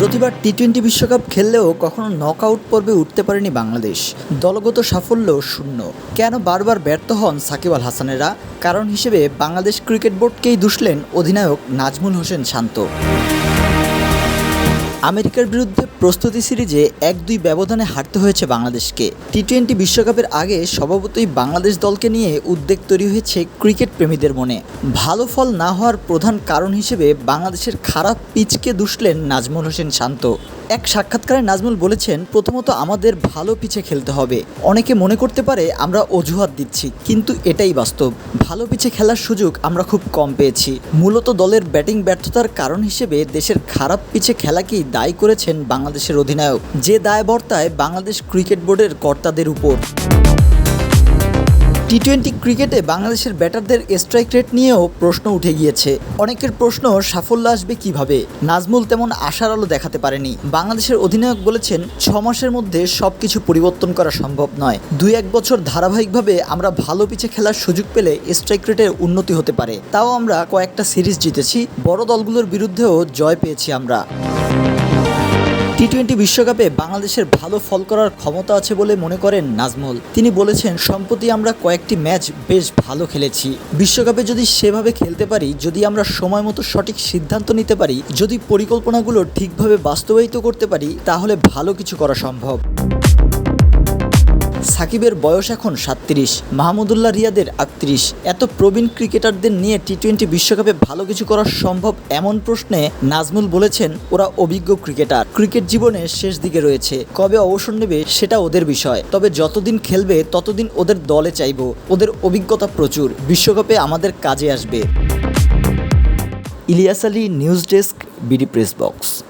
প্রতিবার T twenty বিশ্বকাপ খেললেও কখনো নক আউট পর্বে উঠতে পারেনি বাংলাদেশ। দলগত সাফল্য শূন্য। কেন বারবার ব্যর্থ হন সাকিব আল হাসানেরা? কারণ হিসেবে বাংলাদেশ ক্রিকেট বোর্ডকেই দুষলেন অধিনায়ক নাজমুল হোসেন শান্ত। আমেরিকার বিরুদ্ধে প্রস্তুতি সিরিজে এক দুই ব্যবধানে হারতে হয়েছে বাংলাদেশকে। টি টোয়েন্টি বিশ্বকাপের আগে স্বভাবতই বাংলাদেশ দলকে নিয়ে উদ্বেগ তৈরি হয়েছে ক্রিকেট প্রেমীদের মনে। ভালো ফল না হওয়ার প্রধান কারণ হিসেবে বাংলাদেশের খারাপ পিচকে দুষলেন নাজমুল হোসেন শান্ত। এক সাক্ষাৎকারে নাজমুল বলেছেন, প্রথমত আমাদের ভালো পিছে খেলতে হবে। অনেকে মনে করতে পারে, আমরা অজুহাত দিচ্ছি। কিন্তু এটাই বাস্তব। ভালো পিছে খেলার সুযোগ আমরা খুব কম পেয়েছি। মূলত দলের ব্যাটিং ব্যর্থতার কারণ হিসেবে দেশের খারাপ পিছে খেলাকেই দায়ী করেছেন বাংলাদেশের অধিনায়ক, যে দায় বর্তায় বাংলাদেশ ক্রিকেট বোর্ডের কর্তাদের উপর। টি টোয়েন্টি ক্রিকেটে বাংলাদেশের ব্যাটারদের স্ট্রাইক রেট নিয়েও প্রশ্ন উঠে গিয়েছে। অনেকের প্রশ্ন, সাফল্য আসবে কীভাবে? নাজমুল তেমন আশার আলো দেখাতে পারেনি। বাংলাদেশের অধিনায়ক বলেছেন, ছ মাসের মধ্যে সব কিছু পরিবর্তন করা সম্ভব নয়। দুই এক বছর ধারাবাহিকভাবে আমরা ভালো পিচে খেলার সুযোগ পেলে স্ট্রাইক রেটের উন্নতি হতে পারে। তাও আমরা কয়েকটা সিরিজ জিতেছি, বড় দলগুলোর বিরুদ্ধেও জয় পেয়েছি আমরা। টি টোয়েন্টি বিশ্বকাপে বাংলাদেশের ভালো ফল করার ক্ষমতা আছে বলে মনে করেন নাজমল। তিনি বলেছেন, সম্প্রতি আমরা কয়েকটি ম্যাচ বেশ ভালো খেলেছি। বিশ্বকাপে যদি সেভাবে খেলতে পারি, যদি আমরা সময় মতো সঠিক সিদ্ধান্ত নিতে পারি, যদি পরিকল্পনাগুলো ঠিকভাবে বাস্তবায়িত করতে পারি, তাহলে ভালো কিছু করা সম্ভব। সাকিবের বয়স এখন সাতত্রিশ, মাহমুদুল্লাহ রিয়াদের আটত্রিশ। এত প্রবীণ ক্রিকেটারদের নিয়ে টি টোয়েন্টি বিশ্বকাপে ভালো কিছু করা সম্ভব এমন প্রশ্নে নাজমুল বলেছেন, ওরা অভিজ্ঞ ক্রিকেটার। ক্রিকেট জীবনের শেষ দিকে রয়েছে। কবে অবসর নেবে সেটা ওদের বিষয়। তবে যতদিন খেলবে, ততদিন ওদের দলে চাইব। ওদের অভিজ্ঞতা প্রচুর। বিশ্বকাপে আমাদের কাজে আসবে। Ilias Ali, news desk, BD press box.